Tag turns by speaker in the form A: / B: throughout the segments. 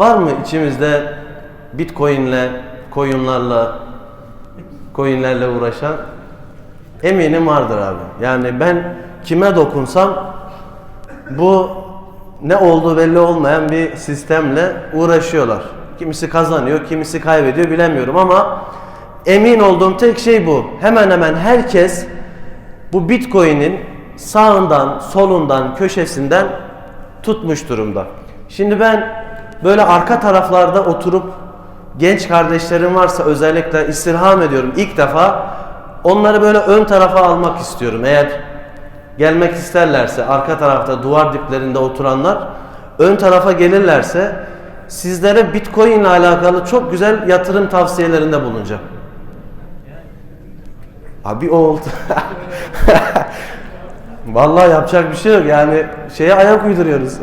A: Var mı içimizde bitcoinle, coinlarla, coinlerle uğraşan? Eminim vardır abi. Yani ben kime dokunsam bu ne olduğu belli olmayan bir sistemle uğraşıyorlar. Kimisi kazanıyor, kimisi kaybediyor bilemiyorum ama emin olduğum tek şey bu. Hemen hemen herkes bu Bitcoin'in sağından, solundan, köşesinden tutmuş durumda. Şimdi ben böyle arka taraflarda oturup genç kardeşlerim varsa özellikle istirham ediyorum ilk defa onları böyle ön tarafa almak istiyorum. Eğer gelmek isterlerse arka tarafta duvar diplerinde oturanlar ön tarafa gelirlerse sizlere Bitcoin ile alakalı çok güzel yatırım tavsiyelerinde bulunacağım. Abi oldu. Vallahi yapacak bir şey yok yani şeye ayak uyduruyoruz.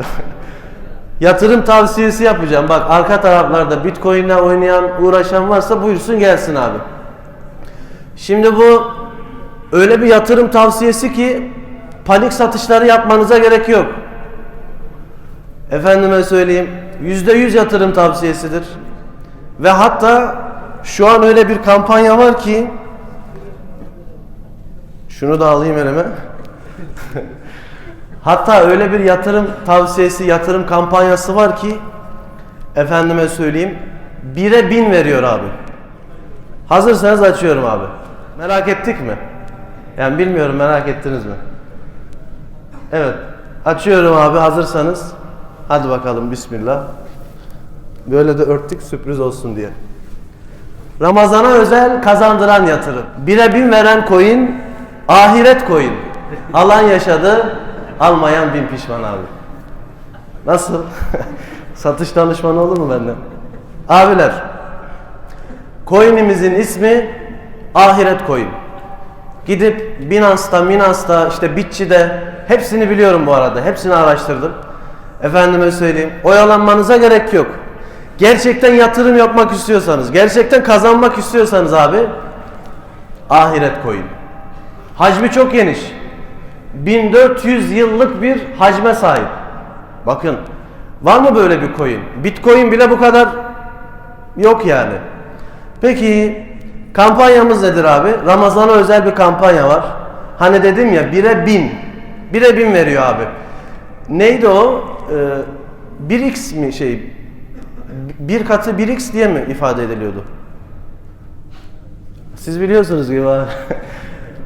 A: Yatırım tavsiyesi yapacağım. Bak arka taraflarda Bitcoin'le oynayan, uğraşan varsa buyursun gelsin abi. Şimdi bu öyle bir yatırım tavsiyesi ki panik satışları yapmanıza gerek yok. Efendime söyleyeyim yüzde yüz yatırım tavsiyesidir. Ve hatta şu an öyle bir kampanya var ki şunu da alayım elime. Hatta öyle bir yatırım tavsiyesi, yatırım kampanyası var ki efendime söyleyeyim bire bin veriyor abi. Hazırsanız açıyorum abi. Merak ettik mi? Yani bilmiyorum merak ettiniz mi? Evet. Açıyorum abi hazırsanız. Hadi bakalım bismillah. Böyle de örttük sürpriz olsun diye. Ramazana özel kazandıran yatırım. Bire bin veren coin, ahiret coin. Alan yaşadı, almayan bin pişman abi. Nasıl? Satış danışmanı olur mu benden? Abiler, coin'imizin ismi ahiret coin. Gidip Binance'da, Minance'da, işte Bitçi'de hepsini biliyorum bu arada. Hepsini araştırdım. Efendime söyleyeyim. Oyalanmanıza gerek yok. Gerçekten yatırım yapmak istiyorsanız, gerçekten kazanmak istiyorsanız abi ahiret coin. Hacmi çok geniş. 1400 yıllık bir hacme sahip. Bakın var mı böyle bir coin? Bitcoin bile bu kadar yok yani. Peki kampanyamız nedir abi? Ramazan'a özel bir kampanya var. Hani dedim ya bire bin. Bire bin veriyor abi. Neydi o? Ee, 1x mi şey? Bir katı 1x diye mi ifade ediliyordu? Siz biliyorsunuz gibi abi.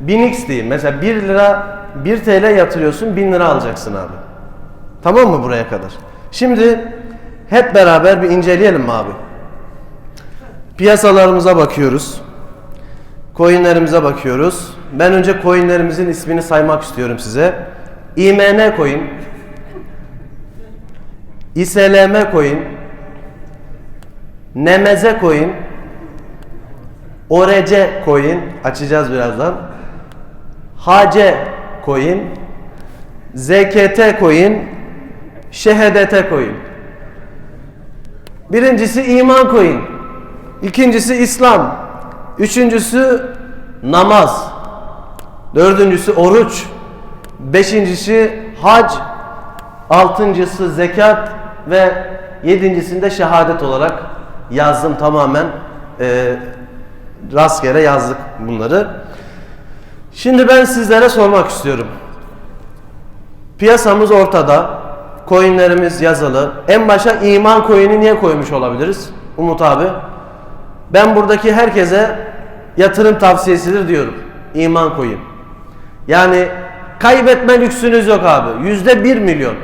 A: 1000x değil. Mesela 1 lira 1 TL yatırıyorsun 1000 lira alacaksın abi. Tamam mı buraya kadar? Şimdi hep beraber bir inceleyelim mi abi? Piyasalarımıza bakıyoruz. Coinlerimize bakıyoruz. Ben önce coinlerimizin ismini saymak istiyorum size. IMN coin, İSLM coin, Nemeze coin, ORC coin açacağız birazdan. HC coin, ZKT coin, ŞHDT coin. Birincisi iman coin. İkincisi İslam. Üçüncüsü namaz. Dördüncüsü oruç. Beşincisi hac. Altıncısı zekat ve yedincisinde şehadet olarak yazdım tamamen e, rastgele yazdık bunları. Şimdi ben sizlere sormak istiyorum. Piyasamız ortada. Coinlerimiz yazılı. En başa iman coin'i niye koymuş olabiliriz? Umut abi. Ben buradaki herkese yatırım tavsiyesidir diyorum. İman coin. Yani kaybetme lüksünüz yok abi. Yüzde bir milyon.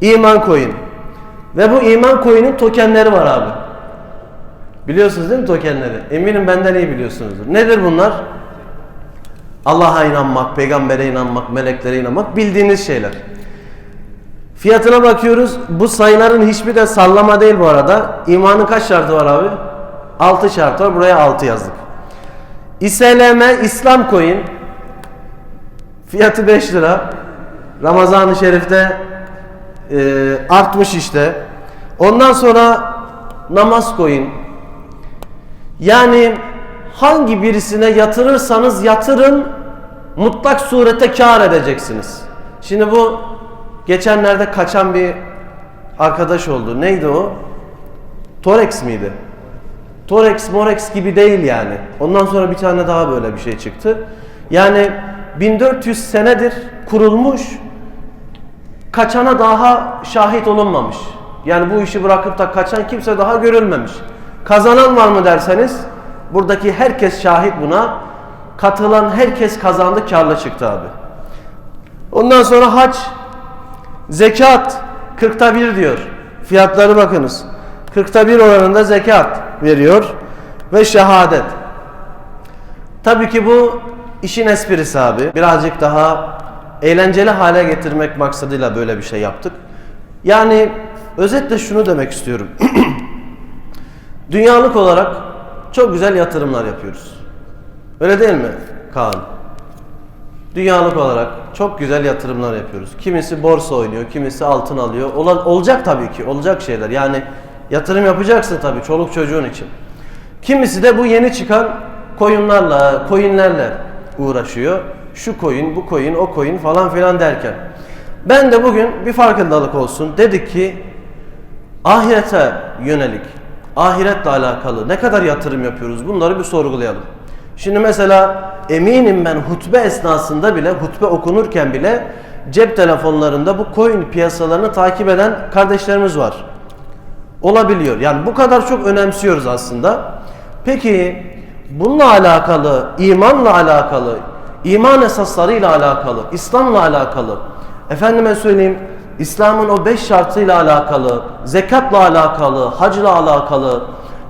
A: İman coin. Ve bu iman coin'in tokenleri var abi. Biliyorsunuz değil mi tokenleri? Eminim benden iyi biliyorsunuzdur. Nedir bunlar? Allah'a inanmak, peygambere inanmak, meleklere inanmak bildiğiniz şeyler. Fiyatına bakıyoruz. Bu sayıların hiçbir de sallama değil bu arada. İmanın kaç şartı var abi? 6 şartı var. Buraya 6 yazdık. İSLM İslam Coin fiyatı 5 lira. Ramazan-ı Şerif'te e, artmış işte. Ondan sonra namaz coin. Yani hangi birisine yatırırsanız yatırın mutlak surette kar edeceksiniz. Şimdi bu geçenlerde kaçan bir arkadaş oldu. Neydi o? Torex miydi? Torex, Morex gibi değil yani. Ondan sonra bir tane daha böyle bir şey çıktı. Yani 1400 senedir kurulmuş, kaçana daha şahit olunmamış. Yani bu işi bırakıp da kaçan kimse daha görülmemiş. Kazanan var mı derseniz, buradaki herkes şahit buna. Katılan herkes kazandı, karlı çıktı abi. Ondan sonra hac, zekat 40'ta 1 diyor. Fiyatları bakınız. 40'ta 1 oranında zekat veriyor ve şehadet. Tabii ki bu işin esprisi abi. Birazcık daha eğlenceli hale getirmek maksadıyla böyle bir şey yaptık. Yani özetle şunu demek istiyorum. Dünyalık olarak çok güzel yatırımlar yapıyoruz. Öyle değil mi Kaan? Dünyalık olarak çok güzel yatırımlar yapıyoruz. Kimisi borsa oynuyor, kimisi altın alıyor. Ola- olacak tabii ki, olacak şeyler. Yani yatırım yapacaksın tabii çoluk çocuğun için. Kimisi de bu yeni çıkan coinlarla, coinlerle uğraşıyor. Şu coin, bu coin, o coin falan filan derken. Ben de bugün bir farkındalık olsun. Dedik ki ahirete yönelik, ahiretle alakalı ne kadar yatırım yapıyoruz bunları bir sorgulayalım. Şimdi mesela eminim ben hutbe esnasında bile, hutbe okunurken bile cep telefonlarında bu coin piyasalarını takip eden kardeşlerimiz var. Olabiliyor. Yani bu kadar çok önemsiyoruz aslında. Peki bununla alakalı, imanla alakalı, iman esaslarıyla alakalı, İslam'la alakalı, efendime söyleyeyim İslam'ın o beş şartıyla alakalı, zekatla alakalı, hacla alakalı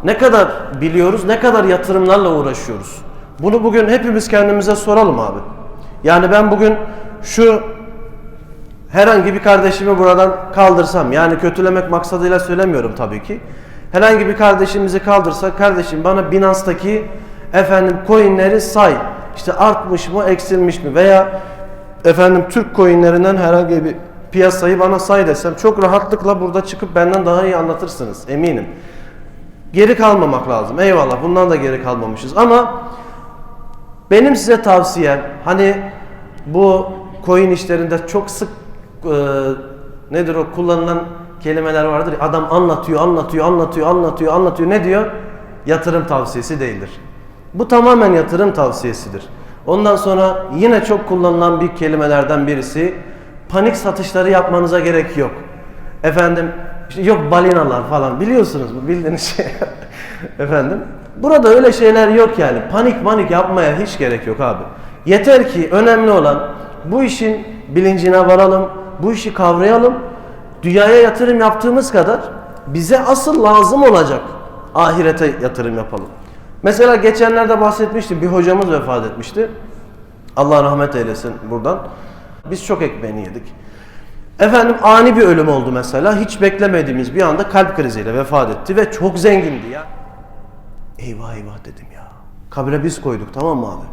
A: ne kadar biliyoruz, ne kadar yatırımlarla uğraşıyoruz. Bunu bugün hepimiz kendimize soralım abi. Yani ben bugün şu herhangi bir kardeşimi buradan kaldırsam yani kötülemek maksadıyla söylemiyorum tabii ki. Herhangi bir kardeşimizi kaldırsak kardeşim bana Binance'daki efendim coinleri say. İşte artmış mı eksilmiş mi veya efendim Türk coinlerinden herhangi bir piyasayı bana say desem çok rahatlıkla burada çıkıp benden daha iyi anlatırsınız eminim. Geri kalmamak lazım. Eyvallah bundan da geri kalmamışız ama benim size tavsiyem hani bu coin işlerinde çok sık e, nedir o kullanılan kelimeler vardır. Adam anlatıyor, anlatıyor, anlatıyor, anlatıyor, anlatıyor. Ne diyor? Yatırım tavsiyesi değildir. Bu tamamen yatırım tavsiyesidir. Ondan sonra yine çok kullanılan bir kelimelerden birisi panik satışları yapmanıza gerek yok. Efendim işte yok balinalar falan biliyorsunuz bu bildiğiniz şey. Efendim burada öyle şeyler yok yani. Panik manik yapmaya hiç gerek yok abi. Yeter ki önemli olan bu işin bilincine varalım, bu işi kavrayalım. Dünyaya yatırım yaptığımız kadar bize asıl lazım olacak ahirete yatırım yapalım. Mesela geçenlerde bahsetmiştim bir hocamız vefat etmişti. Allah rahmet eylesin buradan. Biz çok ekmeğini yedik. Efendim ani bir ölüm oldu mesela. Hiç beklemediğimiz bir anda kalp kriziyle vefat etti ve çok zengindi ya. Eyvah eyvah dedim ya. Kabre biz koyduk tamam mı abi?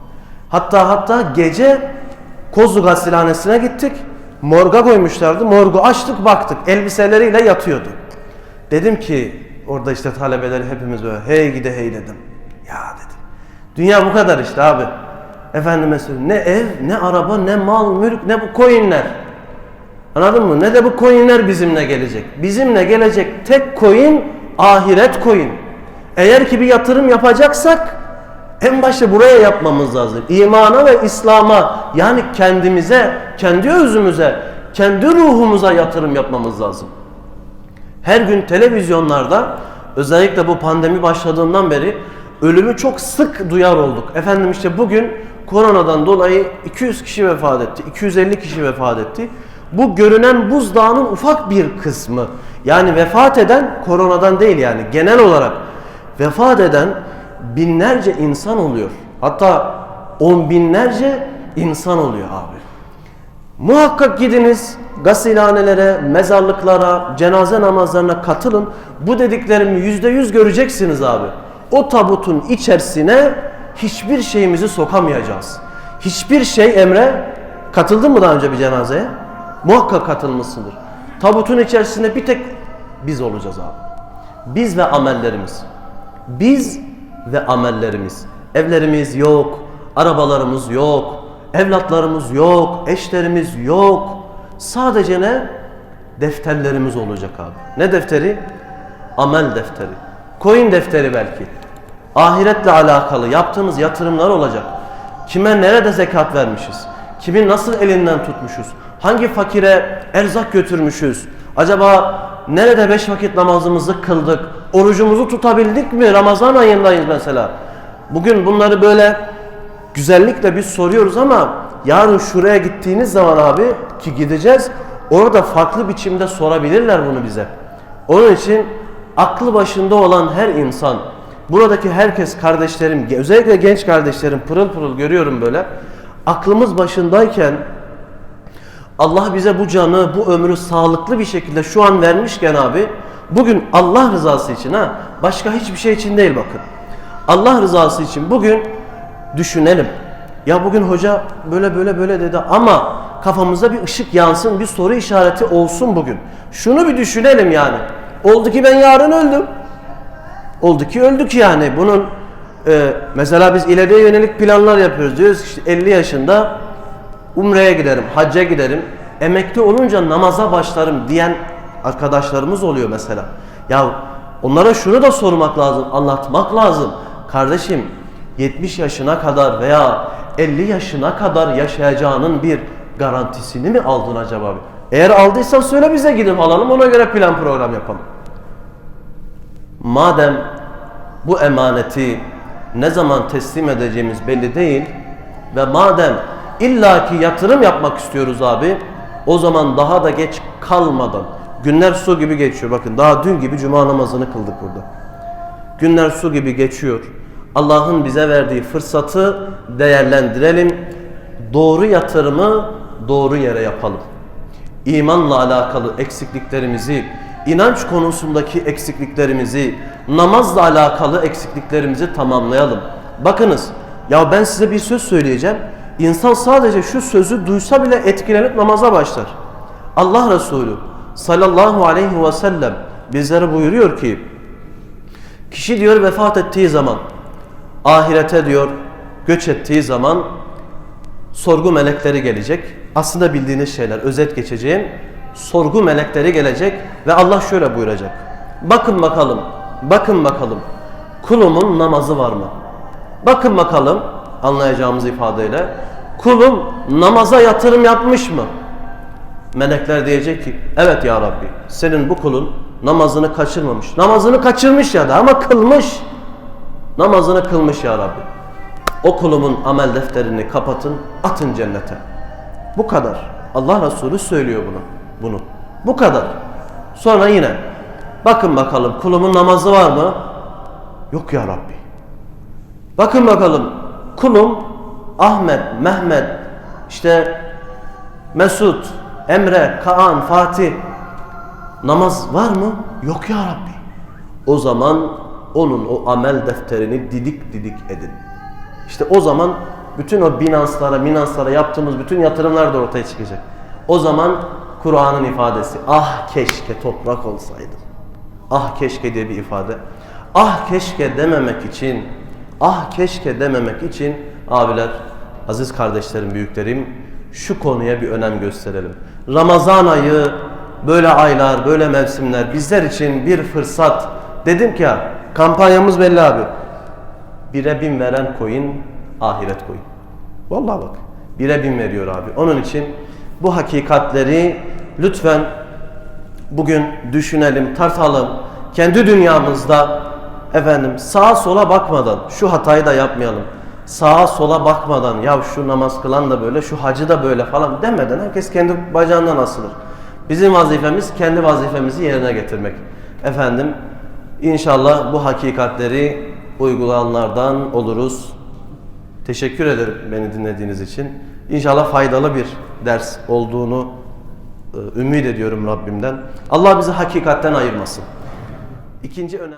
A: Hatta hatta gece Kozlu Gasilhanesi'ne gittik. Morga koymuşlardı. Morgu açtık baktık. Elbiseleriyle yatıyordu. Dedim ki orada işte talebeler hepimiz böyle hey gide hey dedim. Ya dedim. Dünya bu kadar işte abi. Efendime söyleyeyim ne ev, ne araba, ne mal, mülk, ne bu coinler. Anladın mı? Ne de bu coinler bizimle gelecek. Bizimle gelecek tek coin ahiret coin. Eğer ki bir yatırım yapacaksak en başta buraya yapmamız lazım. İmana ve İslam'a yani kendimize, kendi özümüze, kendi ruhumuza yatırım yapmamız lazım. Her gün televizyonlarda özellikle bu pandemi başladığından beri ölümü çok sık duyar olduk. Efendim işte bugün koronadan dolayı 200 kişi vefat etti, 250 kişi vefat etti. Bu görünen buzdağının ufak bir kısmı. Yani vefat eden koronadan değil yani genel olarak vefat eden binlerce insan oluyor. Hatta on binlerce insan oluyor abi. Muhakkak gidiniz gasilhanelere, mezarlıklara, cenaze namazlarına katılın. Bu dediklerimi yüzde yüz göreceksiniz abi. O tabutun içerisine hiçbir şeyimizi sokamayacağız. Hiçbir şey Emre, katıldın mı daha önce bir cenazeye? Muhakkak katılmışsındır. Tabutun içerisinde bir tek biz olacağız abi. Biz ve amellerimiz. Biz ve amellerimiz. Evlerimiz yok, arabalarımız yok, evlatlarımız yok, eşlerimiz yok. Sadece ne? defterlerimiz olacak abi. Ne defteri? Amel defteri. Coin defteri belki. Ahiretle alakalı yaptığımız yatırımlar olacak. Kime nerede zekat vermişiz? Kimin nasıl elinden tutmuşuz? Hangi fakire erzak götürmüşüz? Acaba nerede beş vakit namazımızı kıldık? Orucumuzu tutabildik mi? Ramazan ayındayız mesela. Bugün bunları böyle güzellikle biz soruyoruz ama yarın şuraya gittiğiniz zaman abi ki gideceğiz orada farklı biçimde sorabilirler bunu bize. Onun için aklı başında olan her insan buradaki herkes kardeşlerim özellikle genç kardeşlerim pırıl pırıl görüyorum böyle aklımız başındayken Allah bize bu canı, bu ömrü sağlıklı bir şekilde şu an vermişken abi bugün Allah rızası için ha başka hiçbir şey için değil bakın. Allah rızası için bugün düşünelim. Ya bugün hoca böyle böyle böyle dedi ama kafamıza bir ışık yansın, bir soru işareti olsun bugün. Şunu bir düşünelim yani. Oldu ki ben yarın öldüm. Oldu ki öldük yani. Bunun e, mesela biz ileriye yönelik planlar yapıyoruz. Diyoruz ki işte 50 yaşında Umre'ye giderim, hacca giderim. Emekli olunca namaza başlarım diyen arkadaşlarımız oluyor mesela. Ya onlara şunu da sormak lazım, anlatmak lazım. Kardeşim 70 yaşına kadar veya 50 yaşına kadar yaşayacağının bir garantisini mi aldın acaba? Eğer aldıysan söyle bize gidip alalım ona göre plan program yapalım. Madem bu emaneti ne zaman teslim edeceğimiz belli değil ve madem illaki yatırım yapmak istiyoruz abi o zaman daha da geç kalmadan günler su gibi geçiyor. Bakın daha dün gibi cuma namazını kıldık burada. Günler su gibi geçiyor. Allah'ın bize verdiği fırsatı değerlendirelim doğru yatırımı doğru yere yapalım imanla alakalı eksikliklerimizi inanç konusundaki eksikliklerimizi namazla alakalı eksikliklerimizi tamamlayalım bakınız ya ben size bir söz söyleyeceğim İnsan sadece şu sözü duysa bile etkilenip namaza başlar. Allah Resulü sallallahu aleyhi ve sellem bizlere buyuruyor ki kişi diyor vefat ettiği zaman ahirete diyor göç ettiği zaman sorgu melekleri gelecek. Aslında bildiğiniz şeyler özet geçeceğim. Sorgu melekleri gelecek ve Allah şöyle buyuracak. Bakın bakalım, bakın bakalım kulumun namazı var mı? Bakın bakalım anlayacağımız ifadeyle kulum namaza yatırım yapmış mı? Melekler diyecek ki evet ya Rabbi senin bu kulun namazını kaçırmamış. Namazını kaçırmış ya da ama kılmış. Namazını kılmış ya Rabbi. O kulumun amel defterini kapatın atın cennete. Bu kadar. Allah Resulü söylüyor bunu. Bunu. Bu kadar. Sonra yine bakın bakalım kulumun namazı var mı? Yok ya Rabbi. Bakın bakalım kulum Ahmet, Mehmet, işte Mesut, Emre, Kaan, Fatih namaz var mı? Yok ya Rabbi. O zaman onun o amel defterini didik didik edin. İşte o zaman bütün o binanslara, minanslara yaptığımız bütün yatırımlar da ortaya çıkacak. O zaman Kur'an'ın ifadesi ah keşke toprak olsaydım. Ah keşke diye bir ifade. Ah keşke dememek için, ah keşke dememek için abiler, aziz kardeşlerim, büyüklerim şu konuya bir önem gösterelim. Ramazan ayı böyle aylar, böyle mevsimler bizler için bir fırsat. Dedim ki ya kampanyamız belli abi. Bire bin veren coin ahiret coin. Vallahi bak bire bin veriyor abi. Onun için bu hakikatleri lütfen bugün düşünelim, tartalım. Kendi dünyamızda efendim sağa sola bakmadan şu hatayı da yapmayalım. Sağa sola bakmadan ya şu namaz kılan da böyle, şu hacı da böyle falan demeden herkes kendi bacağından asılır. Bizim vazifemiz kendi vazifemizi yerine getirmek. Efendim inşallah bu hakikatleri uygulayanlardan oluruz. Teşekkür ederim beni dinlediğiniz için. İnşallah faydalı bir ders olduğunu e, ümit ediyorum Rabbimden. Allah bizi hakikatten ayırmasın. İkinci önemli